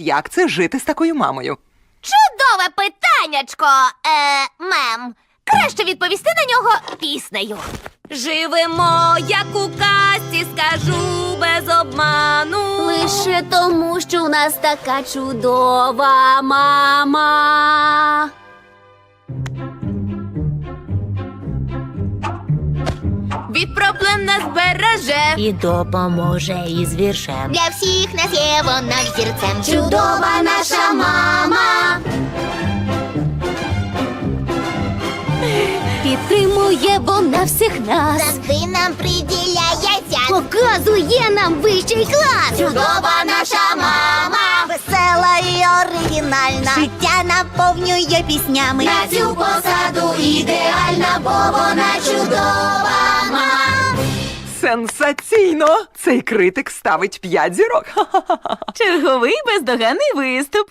Як це жити з такою мамою? Чудове питаннячко, е, мем. Краще відповісти на нього піснею. Живемо, як у казці, скажу без обману. Лише тому, що у нас така чудова мама. Від проблем нас береже і допоможе із віршем. Для всіх нас є вона взірцем. Чудова наша мама. Підтримує вона всіх нас. Завжди нам приділяється Показує нам вищий клас. чудова наша мама, весела і оригінальна. Життя наповнює піснями. На цю посаду ідеальна, бо вона чудова. Сенсаційно! Цей критик ставить п'ять зірок. Черговий бездоганний виступ.